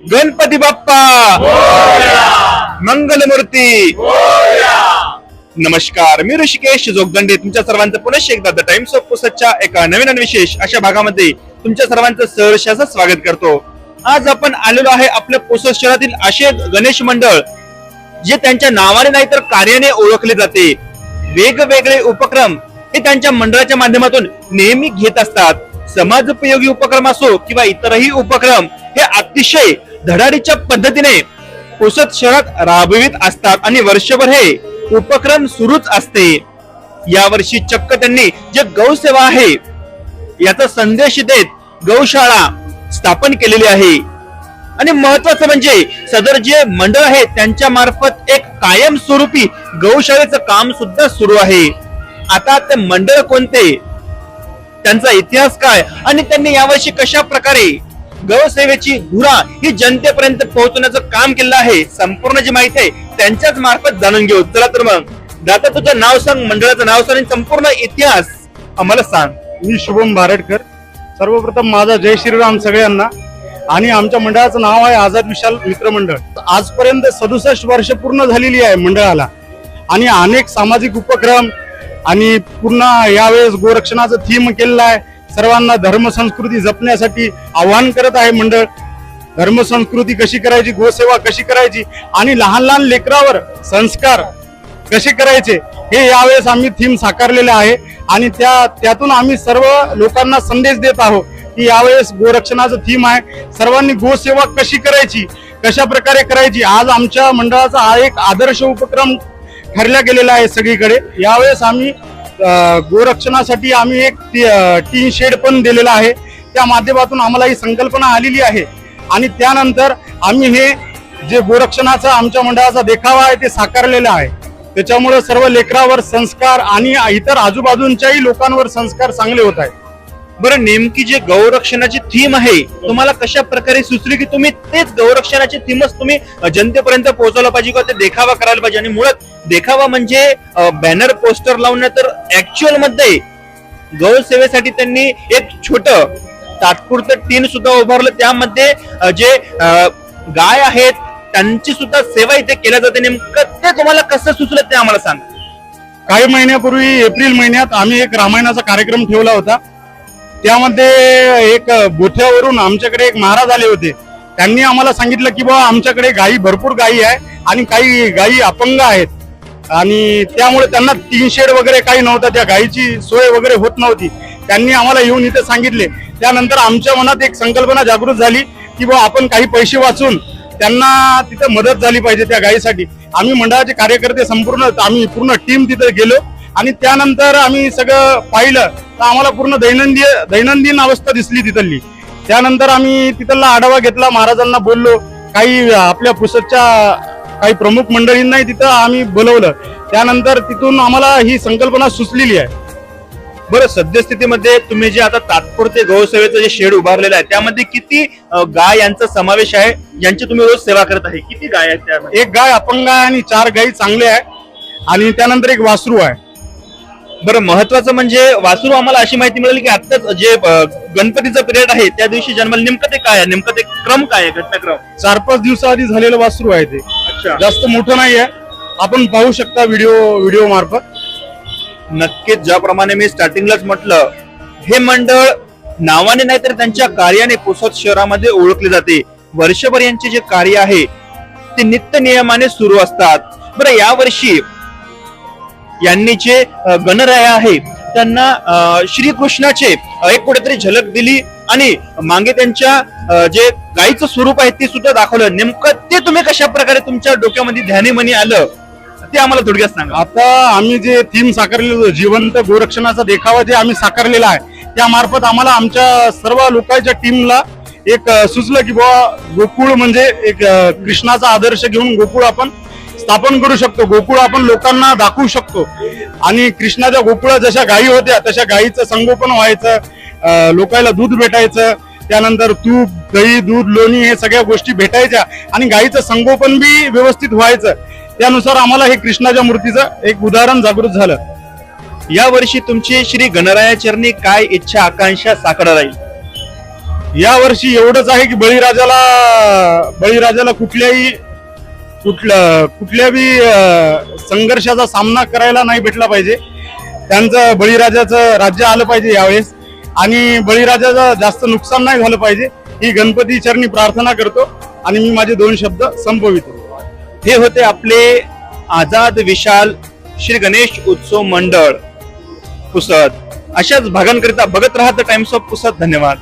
गणपती बाप्पा! मंगलमूर्ती! नमस्कार मी ऋषिकेश जोगदंडे. तुमच्या सर्वांचं पुनश्च एकदा द टाइम्स ऑफ पुसतच्या एका नवीन आणि विशेष अशा भागामध्ये तुमच्या सर्वांचं सहर्ष स्वागत करतो. आज आपण आलेलो आहे आपल्या पुसत शहरातील असे गणेश मंडळ जे त्यांच्या नावाने नाही तर कार्याने ओळखले जाते. वेगवेगळे उपक्रम हे त्यांच्या मंडळाच्या माध्यमातून नेहमी घेत असतात. समाजोपयोगी उपक्रम असो किंवा इतरही उपक्रम हे अतिशय धडाडीच्या पद्धतीने पुसत शहरात राबवित असतात आणि वर्षभर हे उपक्रम सुरूच असते. यावर्षी चक्क त्यांनी जे गौसेवा आहे याचा संदेश देत गौशाळा स्थापन केलेली आहे. आणि महत्वाचं म्हणजे सदर जे मंडळ आहे त्यांच्या मार्फत एक कायमस्वरूपी गौशाळेचं काम सुद्धा सुरू आहे. आता ते मंडळ कोणते? त्यांचा इतिहास काय? आणि त्यांनी यावर्षी कशा प्रकारे गौसेवेची धुरा ही जनतेपर्यंत पोहोचवण्याचं काम केलं आहे. संपूर्ण जी माहिती आहे त्यांच्याच मार्फत जाणून घेऊ. चला तर मग. दादा तुझं नाव सांग मंडळाचं नाव सांग आणि संपूर्ण इतिहास आम्हाला सांग. मी शुभम भारटकर सर्वप्रथम माझा जय श्रीराम सगळ्यांना आणि आमच्या मंडळाचं नाव आहे आझाद विशाल मित्र मंडळ. आजपर्यंत सदुसष्ट वर्ष पूर्ण झालेली आहे मंडळाला आणि अनेक सामाजिक उपक्रम आणि पूर्ण यावेळेस गोरक्षणाचं थीम केलेलं आहे. सर्वांना धर्मसंस्कृती जपण्यासाठी आवाहन करत आहे मंडळ. धर्मसंस्कृती कशी करायची गोसेवा कशी करायची आणि लहान लहान लेकरावर संस्कार कसे करायचे हे यावेळेस आम्ही थीम साकारलेले आहे. आणि त्या त्यातून आम्ही सर्व लोकांना संदेश देत आहोत की यावेळेस गोरक्षणाचं थीम आहे. सर्वांनी गोसेवा कशी करायची कशा प्रकारे करायची आज आमच्या मंडळाचा हा एक आदर्श उपक्रम ठरला गेलेला आहे सगळीकडे. यावेळेस आम्ही गोरक्षणासाठी आम्ही एक टीन शेड पण दिलेला आहे. त्या माध्यमातून आम्हाला ही संकल्पना आलेली आहे. आणि त्यानंतर आम्ही हे जे गोरक्षणाचा आमच्या मंडळाचा देखावा आहे ते साकारलेलं आहे. त्याच्यामुळे सर्व लेकरावर संस्कार आणि इतर आजूबाजूंच्याही लोकांवर संस्कार चांगले होत आहेत. बरं नेमकी जे गौरक्षणाची थीम आहे तुम्हाला कशा प्रकारे सुचली की तुम्ही तेच गौरक्षणाची थीमच तुम्ही जनतेपर्यंत पोहोचवलं पाहिजे किंवा ते देखावा करायला पाहिजे? आणि मुळात देखावा म्हणजे बॅनर पोस्टर लावणं तर ऍक्च्युअलमध्ये गौ सेवेसाठी त्यांनी एक छोट तात्पुरतं टीन सुद्धा उभारलं. त्यामध्ये जे गाय आहेत त्यांची सुद्धा सेवा इथे केल्या जाते. नेमकं ते तुम्हाला कसं सुचलं ते आम्हाला सांग. काही महिन्यापूर्वी एप्रिल महिन्यात आम्ही एक रामायणाचा कार्यक्रम ठेवला होता. त्यामध्ये एक बोथ्यावरून आमच्याकडे एक महाराज आले होते. त्यांनी आम्हाला सांगितलं की बाबा आमच्याकडे गायी भरपूर गायी आहे आणि काही गायी अपंग आहेत. आणि त्यामुळे त्यांना तीन शेड वगैरे काही नव्हतं त्या गायीची सोय वगैरे होत नव्हती. त्यांनी आम्हाला येऊन इथे सांगितले. त्यानंतर आमच्या मनात एक संकल्पना जागृत झाली की बा आपण काही पैसे वाचून त्यांना तिथं मदत झाली पाहिजे त्या गायीसाठी आम्ही मंडळाचे कार्यकर्ते संपूर्ण आम्ही पूर्ण टीम तिथे गेलो. आणि त्यानंतर आम्ही सगळं पाहिलं तर आम्हाला पूर्ण दैनंदिन दैनंदिन अवस्था दिसली तिथली. त्यानंतर आम्ही तिथला आढावा घेतला महाराजांना बोललो. काही आपल्या पुसदच्या काही प्रमुख मंडळींनाही तिथं आम्ही बोलवलं. त्यानंतर तिथून आम्हाला ही संकल्पना सुचलेली आहे. बरं सद्यस्थितीमध्ये तुम्ही जे आता तात्पुरते गौसेवेचं जे शेड उभारलेलं आहे त्यामध्ये किती गाय यांचा समावेश आहे? यांची तुम्ही रोज सेवा करत आहे. किती गाय आहेत त्यामध्ये? एक गाय अपंग आहे आणि चार गायी चांगले आहे. आणि त्यानंतर एक वासरू आहे. बरं महत्वाचं म्हणजे वासरू आम्हाला अशी माहिती मिळाली की आत्ताच जे गणपतीचं पिरियड आहे त्या दिवशी जन्माला नेमकं ते काय आहे? नेमकं ते क्रम काय आहे घटनाक्रम? चार पाच दिवसाआधी झालेलं वासरू आहे ते. जास्त मोठं नाही आहे आपण पाहू शकता व्हिडिओ व्हिडिओ मार्फत. नक्कीच ज्याप्रमाणे मी स्टार्टिंगलाच म्हटलं हे मंडळ नावाने नाही तर त्यांच्या कार्याने पुसद शहरामध्ये ओळखले जाते. वर्षभर यांचे जे कार्य आहे ते नित्य नियमाने सुरू असतात. बरं यावर्षी यांनी जे गणराया आहे त्यांना श्रीकृष्णाचे एक कुठेतरी झलक दिली आणि मागे त्यांच्या जे गायीचं स्वरूप आहे ते सुद्धा दाखवलं. नेमकं ते तुम्ही कशा प्रकारे तुमच्या डोक्यामध्ये ध्यानीमनी आलं ते आम्हाला थोडक्यात सांगा. आता आम्ही जे थीम साकारलेलो जिवंत गोरक्षणाचा देखावा जे आम्ही साकारलेला आहे त्यामार्फत आम्हाला आमच्या सर्व लोकांच्या टीमला एक सुचलं की बाबा गोकुळ म्हणजे एक कृष्णाचा आदर्श घेऊन गोकुळ आपण स्थापन करू शकतो. गोकुळ आपण लोकांना दाखवू शकतो. आणि कृष्णाच्या गोकुळात जशा गायी होत्या तशा गायीचं संगोपन व्हायचं लोकायला दूध भेटायचं त्यानंतर तूप दही दूध लोणी हे सगळ्या गोष्टी भेटायच्या आणि गायीचं संगोपन बी व्यवस्थित व्हायचं. त्यानुसार आम्हाला हे कृष्णाच्या मूर्तीचं एक उदाहरण जागृत झालं. या वर्षी तुमची श्री गणरायाचरणी काय इच्छा आकांक्षा साकार राहील? या वर्षी एवढंच आहे की बळीराजाला बळीराजाला कुठल्याही कुठल्या कुठल्याही संघर्षाचा सामना करायला नाही भेटला पाहिजे. त्यांचं बळीराजाचं राज्य आलं पाहिजे यावेळेस. आणि बळीराजाचं जास्त नुकसान नाही झालं पाहिजे. ही गणपती चरणी प्रार्थना करतो. आणि मी माझे दोन शब्द संपवितो. हे होते आपले आझाद विशाल श्री गणेश उत्सव मंडळ पुसद. अशाच भागांकरिता बघत राहा द टाइम्स ऑफ पुसद. धन्यवाद.